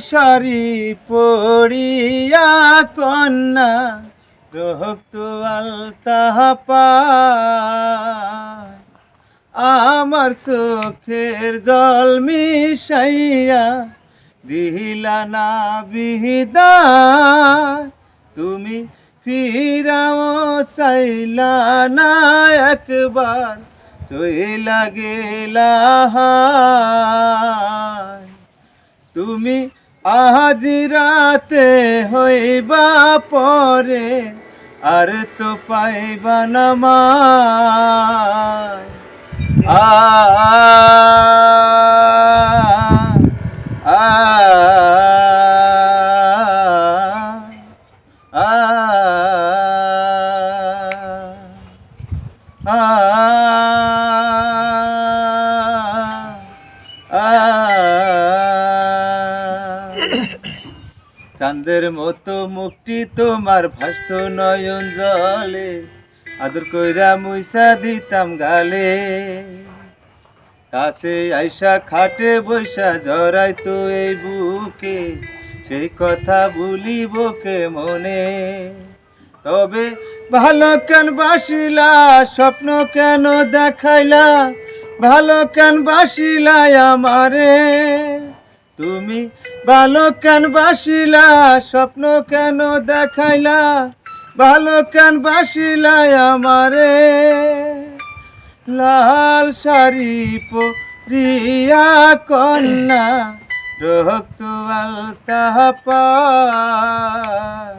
শাড়ি পড়িয়া কন্যা রক্ত আলতা পায় আমার চোখের জল মিশাইয়া দিলা না বিহিদা তুমি ফিরাও চাইলা না একবার, চইলা গেলা। তুমি আজ রাতে হইবা পরে আর তো পাইবা না মায়। আ চাঁদের মতো মুক্তি তোমার ভাস্ত নয়ন জলে। আদর কইরা মুইসা দিতাম গালে। কাছে আইসা খাটে বৈশা জড়াই তো এই বুকে, সেই কথা ভুলিবকে মনে? তবে ভালো কেন বাসিলা, স্বপ্ন কেন দেখাইলা? ভালো কেন বাসিলা আমারে? তুমি ভালো কেন বাসিলা, স্বপ্ন কেন দেখাইলা? ভালো কেন বাসিলা আমারে? লাল শাড়ি পরিয়া কন্যা রক্ত আলতা পায়